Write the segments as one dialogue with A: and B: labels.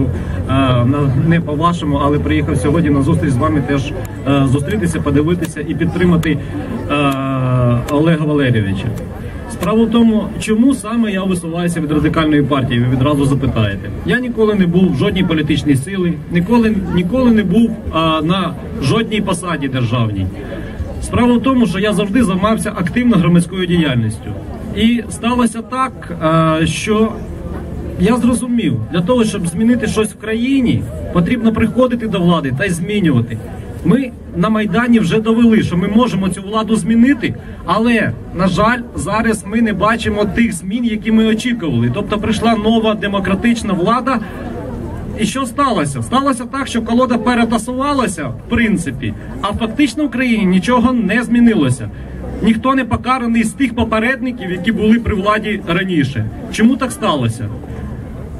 A: чергу е, не по вашому, але приїхав сьогодні на зустріч з вами теж е, зустрітися, подивитися і підтримати е, Олега Валерійовича. Справа в тому, чому саме я висуваюся від радикальної партії, ви відразу запитаєте. Я ніколи не був в жодній політичній силі, ніколи, ніколи не був а, на жодній посаді державній. Справа в тому, що я завжди займався активно громадською діяльністю. І сталося так, а, що я зрозумів, для того, щоб змінити щось в країні, потрібно приходити до влади та й змінювати. Ми на Майдані вже довели, що ми можемо цю владу змінити, але на жаль, зараз ми не бачимо тих змін, які ми очікували. Тобто прийшла нова демократична влада. І що сталося? Сталося так, що колода перетасувалася, в принципі, а фактично в країні нічого не змінилося. Ніхто не покараний з тих попередників, які були при владі раніше. Чому так сталося?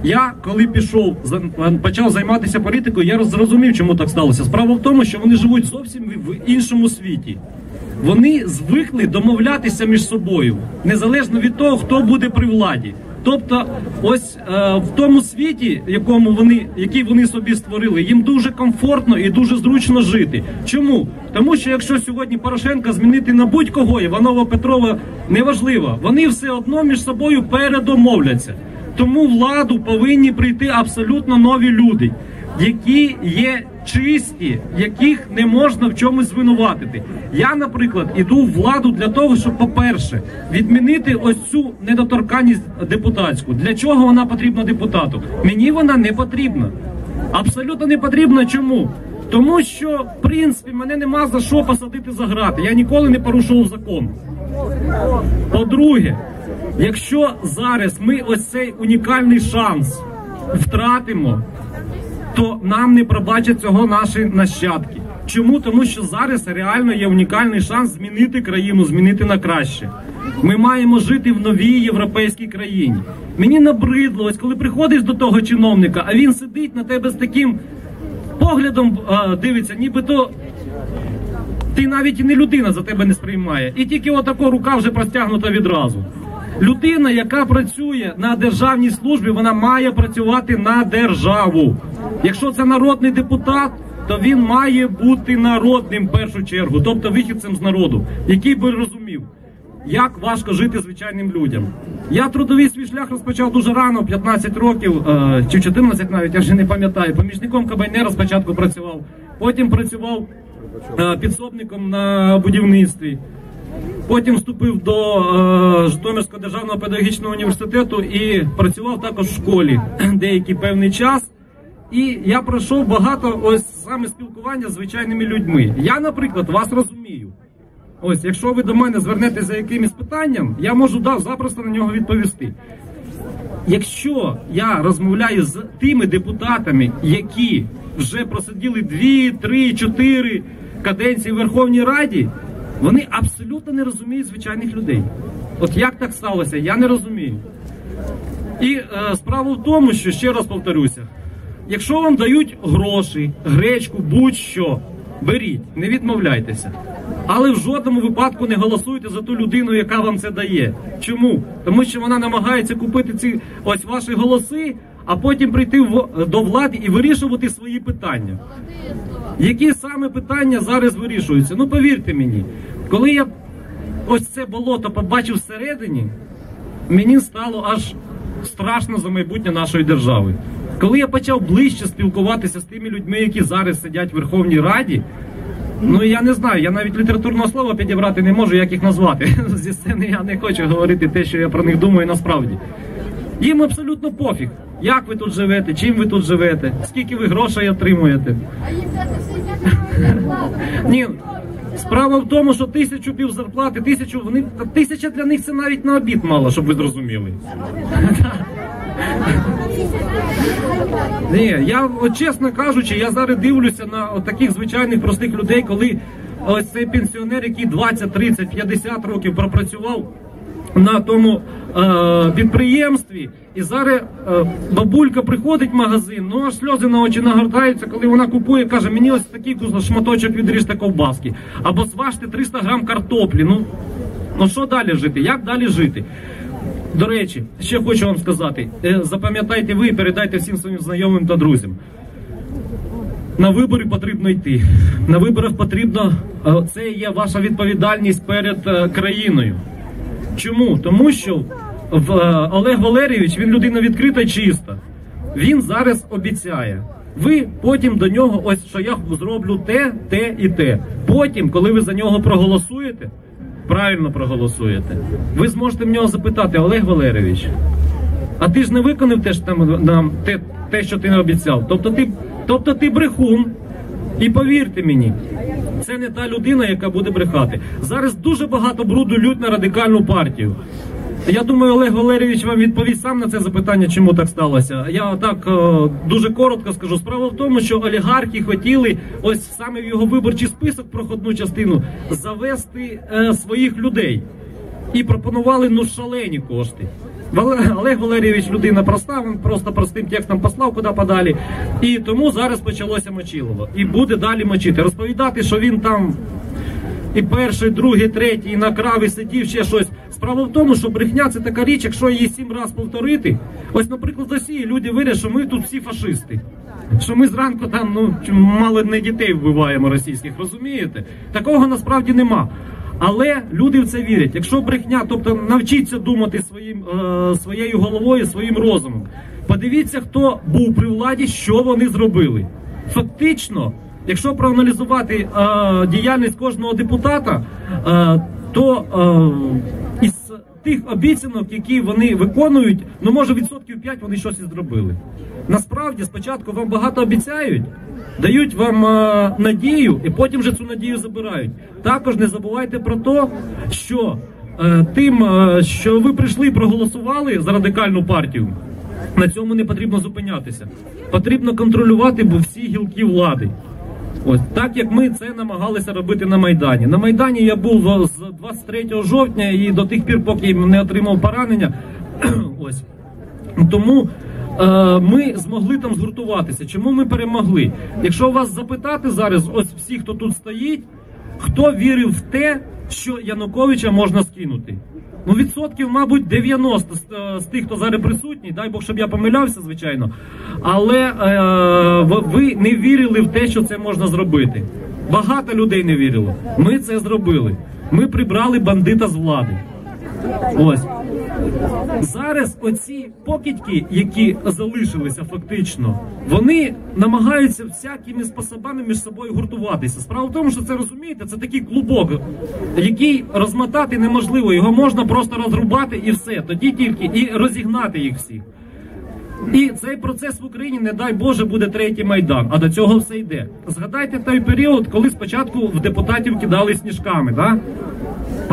A: Я коли пішов за- почав займатися політикою, я зрозумів, чому так сталося. Справа в тому, що вони живуть зовсім в іншому світі. Вони звикли домовлятися між собою, незалежно від того, хто буде при владі. Тобто, ось е, в тому світі, якому вони, який вони собі створили, їм дуже комфортно і дуже зручно жити. Чому? Тому що якщо сьогодні Порошенка змінити на будь-кого, Іванова Петрова неважливо, вони все одно між собою передомовляться. Тому владу повинні прийти абсолютно нові люди, які є чисті, яких не можна в чомусь звинуватити. Я, наприклад, іду в владу для того, щоб, по-перше, відмінити ось цю недоторканність депутатську. Для чого вона потрібна депутату? Мені вона не потрібна. Абсолютно не потрібна. Чому? Тому що, в принципі, мене нема за що посадити за грати. Я ніколи не порушував закон. По-друге, якщо зараз ми ось цей унікальний шанс втратимо, то нам не пробачать цього наші нащадки. Чому? Тому що зараз реально є унікальний шанс змінити країну, змінити на краще. Ми маємо жити в новій європейській країні. Мені набридло, ось коли приходиш до того чиновника, а він сидить на тебе з таким поглядом, а, дивиться, нібито ти навіть і не людина за тебе не сприймає. І тільки отако рука вже простягнута відразу. Людина, яка працює на державній службі, вона має працювати на державу. Якщо це народний депутат, то він має бути народним в першу чергу, тобто вихідцем з народу, який би розумів, як важко жити звичайним людям. Я трудовий свій шлях розпочав дуже рано, 15 років е, чи 14 навіть, я вже не пам'ятаю. Помічником кабайнера спочатку працював, потім працював е, підсобником на будівництві. Потім вступив до е, Житомирського державного педагогічного університету і працював також в школі деякий певний час. І я пройшов багато ось саме спілкування з звичайними людьми. Я, наприклад, вас розумію. Ось, якщо ви до мене звернетеся за якимось питанням, я можу да, запросто на нього відповісти. Якщо я розмовляю з тими депутатами, які вже просиділи 2, 3, 4 каденції в Верховній Раді, вони абсолютно не розуміють звичайних людей. От як так сталося, я не розумію. І е, справа в тому, що ще раз повторюся: якщо вам дають гроші, гречку, будь-що, беріть, не відмовляйтеся. Але в жодному випадку не голосуйте за ту людину, яка вам це дає. Чому? Тому що вона намагається купити ці ось ваші голоси, а потім прийти до влади і вирішувати свої питання. Які саме питання зараз вирішуються? Ну повірте мені, коли я ось це болото побачив всередині, мені стало аж страшно за майбутнє нашої держави. Коли я почав ближче спілкуватися з тими людьми, які зараз сидять в Верховній Раді, ну я не знаю, я навіть літературного слова підібрати не можу, як їх назвати. Зі сцени я не хочу говорити те, що я про них думаю насправді. Їм абсолютно пофіг, як ви тут живете, чим ви тут живете, скільки ви грошей отримуєте. Ні, справа в тому, що тисячу пів зарплати, тисячу вони тисяча для них це навіть на обід мало, щоб ви зрозуміли. Ні, я от, чесно кажучи, я зараз дивлюся на от таких звичайних простих людей, коли ось цей пенсіонер, який 20, 30, 50 років пропрацював на тому е, підприємстві, і зараз е, бабулька приходить в магазин, ну аж сльози на очі нагортаються, коли вона купує, каже, мені ось такий шматочок відріжте ковбаски, або зважте 300 грам картоплі. Ну, ну що далі жити? Як далі жити? До речі, ще хочу вам сказати: е, запам'ятайте ви і передайте всім своїм знайомим та друзям. На вибори потрібно йти. На виборах потрібно е, це є ваша відповідальність перед е, країною. Чому? Тому що в, е, Олег Валерійович він людина відкрита чиста. Він зараз обіцяє. Ви потім до нього, ось що я зроблю те, те і те. Потім, коли ви за нього проголосуєте, правильно проголосуєте, ви зможете в нього запитати, Олег Валерійович, а ти ж не виконав те, що там нам те, те, що ти не обіцяв. Тобто ти, тобто ти брехун. І повірте мені, це не та людина, яка буде брехати. Зараз дуже багато бруду лють на радикальну партію. Я думаю, Олег Валерійович вам відповість сам на це запитання, чому так сталося. Я так е, дуже коротко скажу. Справа в тому, що олігархи хотіли ось саме в його виборчий список, проходну частину, завести е, своїх людей і пропонували ну шалені кошти. Олег Валерійович людина проста, він просто простим текстом послав куди подалі. І тому зараз почалося мочилово. І буде далі мочити. Розповідати, що він там і перший, другий, третій, і накрав і сидів ще щось. Справа в тому, що брехня це така річ, якщо її сім разів повторити. Ось, наприклад, в Росії люди вирять, що ми тут всі фашисти. Що ми зранку там ну мало не дітей вбиваємо російських, розумієте? Такого насправді нема. Але люди в це вірять. Якщо брехня, тобто навчіться думати своїм, е, своєю головою, своїм розумом. Подивіться, хто був при владі, що вони зробили. Фактично, якщо проаналізувати е, діяльність кожного депутата, е, то е, тих обіцянок, які вони виконують, ну може відсотків 5 вони щось і зробили. Насправді, спочатку вам багато обіцяють, дають вам е, надію, і потім вже цю надію забирають. Також не забувайте про те, що е, тим, е, що ви прийшли і проголосували за радикальну партію. На цьому не потрібно зупинятися. Потрібно контролювати бо всі гілки влади. Ось так як ми це намагалися робити на Майдані. На Майдані я був з 23 жовтня і до тих пір, поки не отримав поранення. Ось тому е, ми змогли там згуртуватися. Чому ми перемогли? Якщо вас запитати зараз, ось всі, хто тут стоїть, хто вірив в те, що Януковича можна скинути? Ну, відсотків, мабуть, 90 з, е, з тих, хто зараз присутній, дай Бог, щоб я помилявся, звичайно. Але е, ви не вірили в те, що це можна зробити. Багато людей не вірило. Ми це зробили. Ми прибрали бандита з влади. Ось. Зараз оці покидьки, які залишилися фактично, вони намагаються всякими способами між собою гуртуватися. Справа в тому, що це розумієте, це такий клубок, який розмотати неможливо. Його можна просто розрубати і все. Тоді тільки і розігнати їх всіх. І цей процес в Україні, не дай Боже, буде третій майдан. А до цього все йде. Згадайте той період, коли спочатку в депутатів кидали сніжками, да?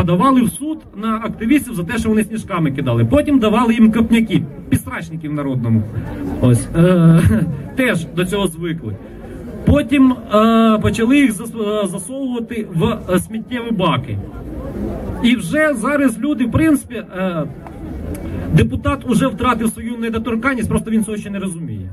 A: Подавали в суд на активістів за те, що вони сніжками кидали. Потім давали їм копняки, підстрачників народному. Ось е- теж до цього звикли. Потім е- почали їх е, засовувати в е, сміттєві баки. І вже зараз люди, в принципі, е- депутат уже втратив свою недоторканність, просто він цього ще не розуміє.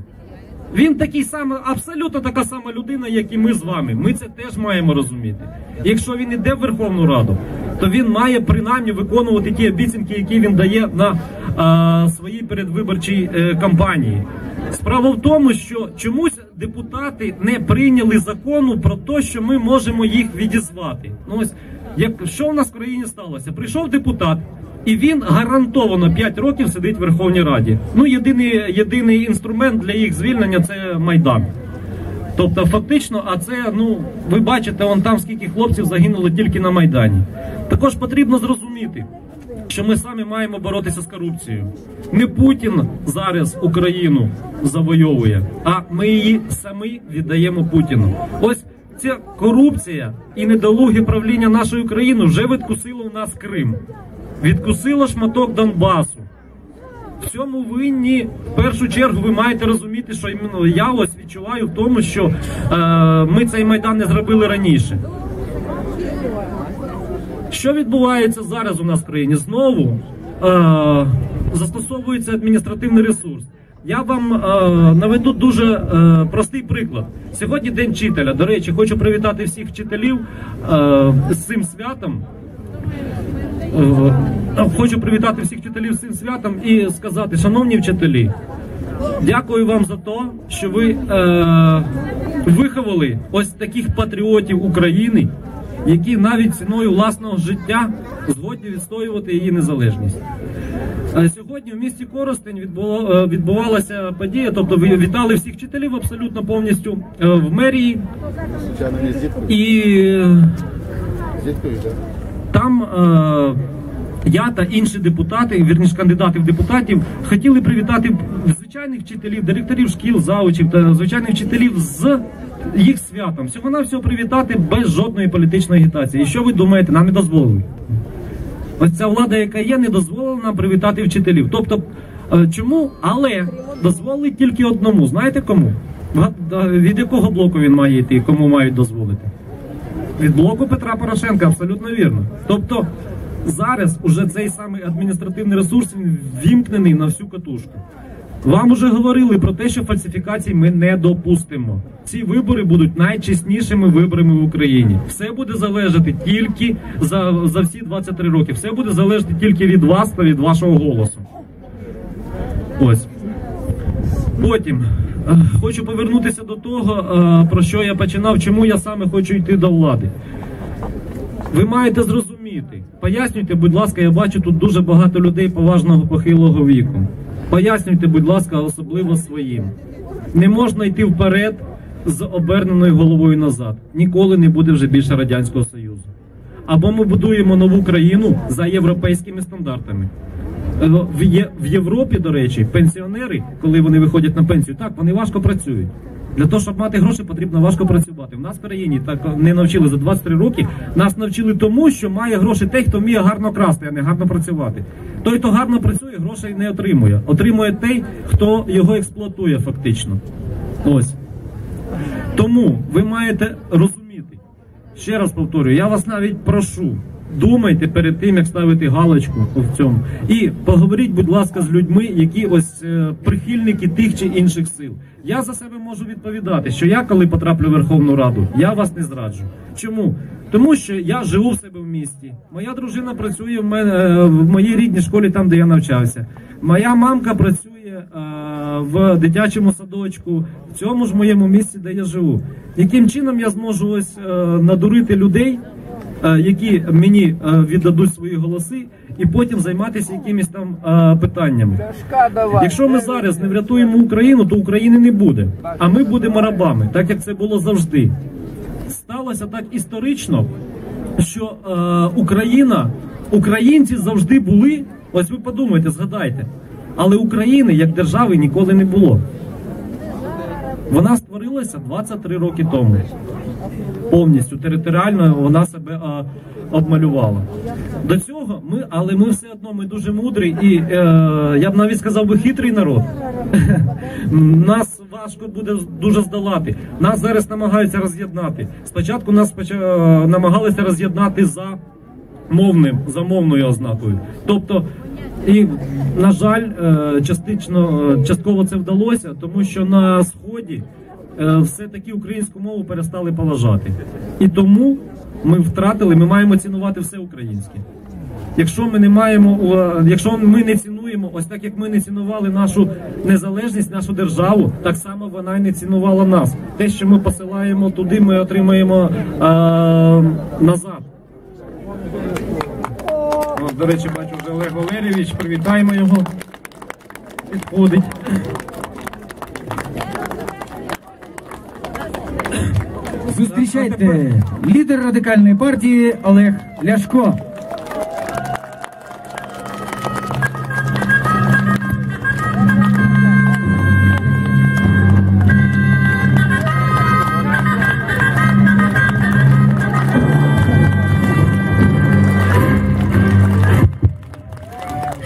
A: Він такий самий, абсолютно така сама людина, як і ми з вами. Ми це теж маємо розуміти. Якщо він іде в Верховну Раду, то він має принаймні виконувати ті обіцянки, які він дає на а, своїй передвиборчій е, кампанії. Справа в тому, що чомусь депутати не прийняли закону про те, що ми можемо їх відізвати. Ну ось як що в нас в країні сталося? Прийшов депутат. І він гарантовано 5 років сидить в Верховній Раді. Ну, єдиний, єдиний інструмент для їх звільнення це Майдан. Тобто, фактично, а це, ну, ви бачите, он там скільки хлопців загинуло тільки на Майдані. Також потрібно зрозуміти, що ми самі маємо боротися з корупцією. Не Путін зараз Україну завойовує, а ми її самі віддаємо Путіну. Ось ця корупція і недолуге правління нашою країною вже відкусило у нас Крим, відкусило шматок Донбасу. В цьому винні в першу чергу ви маєте розуміти, що іменно я відчуваю в тому, що е, ми цей майдан не зробили раніше. Що відбувається зараз у нас в країні? Знову е, застосовується адміністративний ресурс. Я вам е, наведу дуже е, простий приклад. Сьогодні день вчителя. До речі, хочу привітати всіх вчителів е, з цим святом. Е, хочу привітати всіх вчителів з цим святом і сказати, шановні вчителі, дякую вам за те, що ви е, виховали ось таких патріотів України, які навіть ціною власного життя згодні відстоювати її незалежність. Е, Сьогодні в місті Коростень е, відбувалася подія, тобто ви вітали всіх вчителів абсолютно повністю е, в мерії. І там я та інші депутати, вірніше кандидати в депутатів, хотіли привітати звичайних вчителів, директорів шкіл, заучів та звичайних вчителів з їх святом. Всього на всього привітати без жодної політичної агітації. І що ви думаєте, нам не дозволили? Ось ця влада, яка є, не дозволила нам привітати вчителів. Тобто, е, чому? Але дозволили тільки одному. Знаєте кому? Від якого блоку він має йти, кому мають дозволити? Від блоку Петра Порошенка, абсолютно вірно. Тобто зараз уже цей самий адміністративний ресурс він вімкнений на всю катушку. Вам уже говорили про те, що фальсифікацій ми не допустимо. Ці вибори будуть найчеснішими виборами в Україні. Все буде залежати тільки за, за всі 23 роки. Все буде залежати тільки від вас та від вашого голосу. Ось. Потім е, хочу повернутися до того, е, про що я починав, чому я саме хочу йти до влади. Ви маєте зрозуміти. Пояснюйте, будь ласка, я бачу тут дуже багато людей поважного похилого віку. Пояснюйте, будь ласка, особливо своїм. Не можна йти вперед з оберненою головою назад. Ніколи не буде вже більше Радянського Союзу. Або ми будуємо нову країну за європейськими стандартами. Е, в Європі, до речі, пенсіонери, коли вони виходять на пенсію, так вони важко працюють. Для того, щоб мати гроші, потрібно важко працювати. В нас в країні так не навчили за 23 роки. Нас навчили тому, що має гроші той, хто вміє гарно красти, а не гарно працювати. Той, хто гарно працює, грошей не отримує. Отримує той, хто його експлуатує фактично. Ось. Тому ви маєте розуміти. Ще раз повторюю, я вас навіть прошу. Думайте перед тим, як ставити галочку в цьому. І поговоріть, будь ласка, з людьми, які ось е, прихильники тих чи інших сил. Я за себе можу відповідати, що я, коли потраплю в Верховну Раду, я вас не зраджу. Чому? Тому що я живу в себе в місті. Моя дружина працює в мене е, в моїй рідній школі, там де я навчався. Моя мамка працює е, в дитячому садочку, в цьому ж моєму місці, де я живу. Яким чином я зможу ось е, надурити людей, які мені е, віддадуть свої голоси, і потім займатися якимись там е, питаннями. Якщо ми зараз не врятуємо Україну, то України не буде. А ми будемо рабами, так як це було завжди. Сталося так історично, що е, Україна, українці завжди були. Ось ви подумайте, згадайте. Але України як держави ніколи не було. Вона створилася 23 роки тому. Повністю територіально вона себе а, обмалювала. До цього ми, але ми все одно ми дуже мудрий і е, я б навіть сказав би хитрий народ. Нас важко буде дуже здолати. Нас зараз намагаються роз'єднати. Спочатку нас намагалися роз'єднати за мовним за мовною ознакою. Тобто, і на жаль, е, частично е, частково це вдалося, тому що на сході все-таки українську мову перестали поважати. І тому ми втратили, ми маємо цінувати все українське. Якщо ми не маємо, е, якщо ми не цінуємо, ось так як ми не цінували нашу незалежність, нашу державу, так само вона й не цінувала нас. Те, що ми посилаємо туди, ми отримаємо е, назад. От, до речі, бачу вже Олег Валерійович, привітаємо його. Підходить.
B: Зустрічайте лідер радикальної партії Олег Ляшко.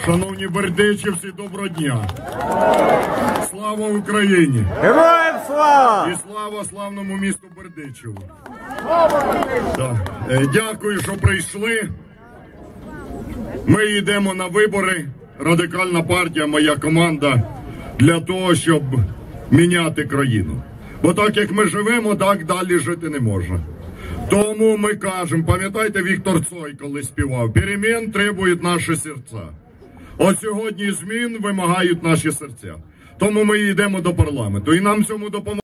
C: Шановні бердичівці, доброго дня! Слава Україні!
D: Героям слава!
C: І слава славному місту Бердичеву! Е, Дякую, що прийшли. Ми йдемо на вибори. Радикальна партія, моя команда, для того, щоб міняти країну. Бо так як ми живемо, так далі жити не можна. Тому ми кажемо, пам'ятаєте, Віктор Цой, коли співав, перемін требують наші серця. От сьогодні змін вимагають наші серця. Тому ми йдемо до парламенту. І нам цьому допомогти.